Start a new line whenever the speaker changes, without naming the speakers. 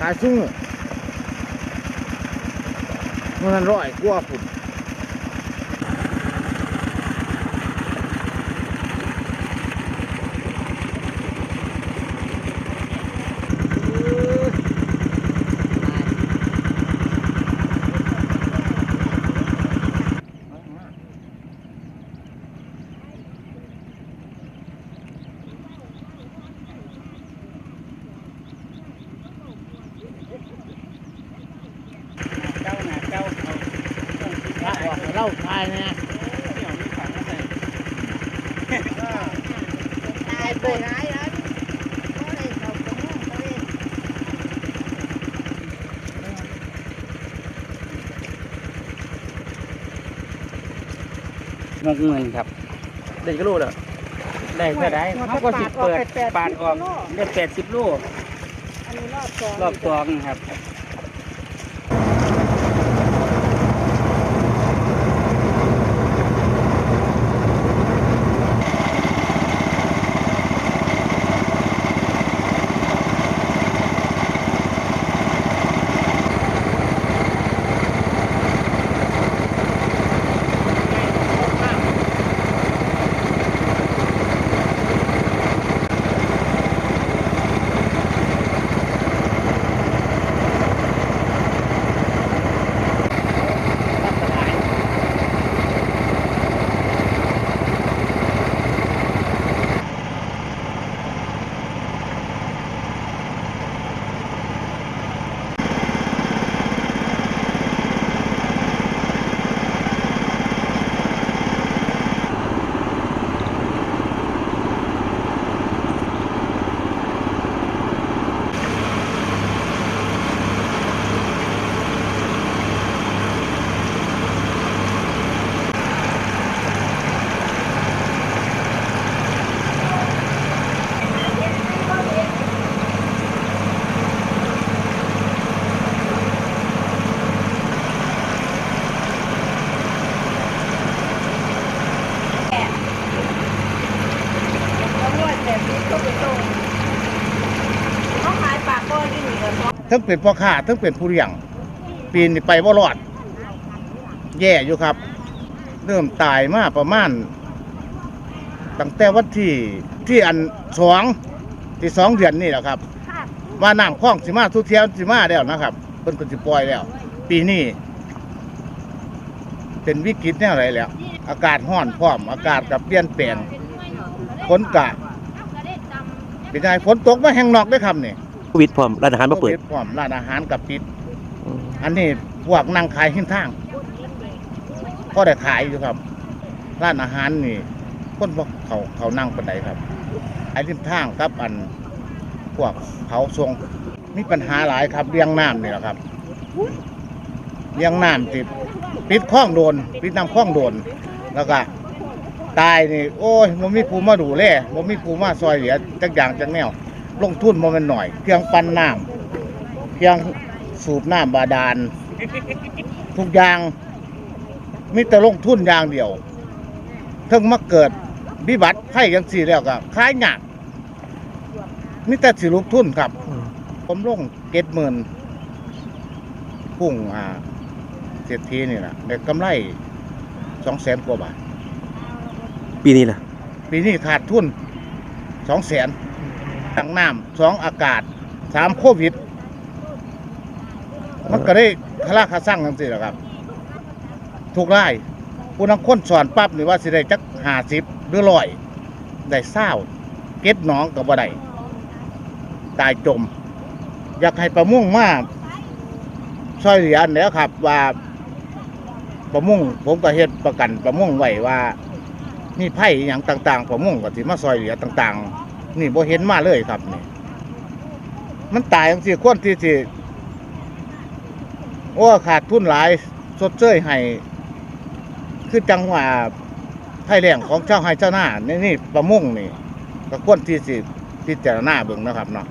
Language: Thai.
ตายซุ่งมันร้อยกว่าฝุ่นาทายนะ
เดี๋ยวมีขันมาใส่
ตายไปร้ายแล้วก็เลยเขาก็มุ่งเขาเลย
หกหมื่นครับ
เด็กก็รู้แล้ว
ได้เท่าไรเขาก็สิเปิดปาดออกได้แปดสิบโล
อันนี้รอบสอง
รอบสองครับ
เขานวดแบบนี้ก็ไปตรงเขาขายปากก้อนที่หนึ่งกับสอง
ทั้งเป็นพ่อค้าทั้งเป็นผู้เลี้ยง ปีนี้ไปบ่ารอด แย่อยู่ครับ เริ่มตายมาประมาณตั้งแต่วันที่ที่อันสองที่สองเดือนนี่แหละครับ ว่าน้ำคลองสิมาทุเที่ยวสิมาแล้วนะครับเพิ่นก็สิปล่อยแล้ว ปีนี้เป็นวิกฤตแนวไรแล้ว อากาศร้อนพร้อม อากาศกับเปลี่ยนแปลงฝนกะเป็นไงฝนตกมาแห้งนอกได้ครับนี่
โควิดพร้อมร้านอาหารมาเปิด
โควิพร้อมร้านอาหารกับปิด อันนี้พวกนั่งขายหิ้นทาง ก็ได้ขายอยู่ครับ ร้านอาหารนี่คนพวกเขาเขานั่งปันไดครับ ไอ้ริมทางครับอันพวกเผาทรงมีปัญหาหลายครับเลี้ยงน้ำนี่แหละครับเลี้ยงน้ำติดปิดคลองโดนปิดน้ำคลองโดน แล้วก็ตายนี่โอ้ยมันมีผู้มาดูแลมันมีผู้มาซอยเหลือจักอย่างจักแนว ลงทุนมันเป็นหน่อย เครื่องปั้นน้ำเครื่องสูบน้ำบาดาล ทุกอย่างมีแต่ลงทุนอย่างเดียวเพิ่งมาเกิดวิบัติไพ่ยังสี่แล้วก็ขายหยากมีแต่สิลุกทุนครับ ผมลงเก็ดหมื่นพุ่งอ่าเศรษฐีนี่แหละได้กำไรสองแสนกว่าบาท
ปีนี้ล่ะ
ปีนี้ขาดทุนสองแสน ทั้งน้ำสองอากาศสามโควิด มันก็ได้คาราคาสั่งทั้งสิ้นแหละครับ ถูกไล่ผู้นังคนสอนปั๊บนี่ว่าสิได้จักหาสิบหรือร้อยได้เศร้าเก็ดหน้องกับบ่ได้ตายจม อยากให้ประมุ่งมาซอยเหลืออันเนี้ยครับ ว่าประมุ่งผมก็เฮ็ดประกันประมุ่งไว้ว่านี่ไผ่อย่างต่าง ๆ ประมุ่งก็สิมาซอยเหลือต่าง ๆ นี่บ่เห็นมาเลยครับนี่มันตายจังสี่คนที่สิโอ้ขาดทุนหลายสดเชยให้คือจังหวะไทยแหล่งของเจ้าให้เจ้าหน้านี่นี่ประมงนี่ก็ควรที่สิพิจารณาเบิ่งนะครับเนาะ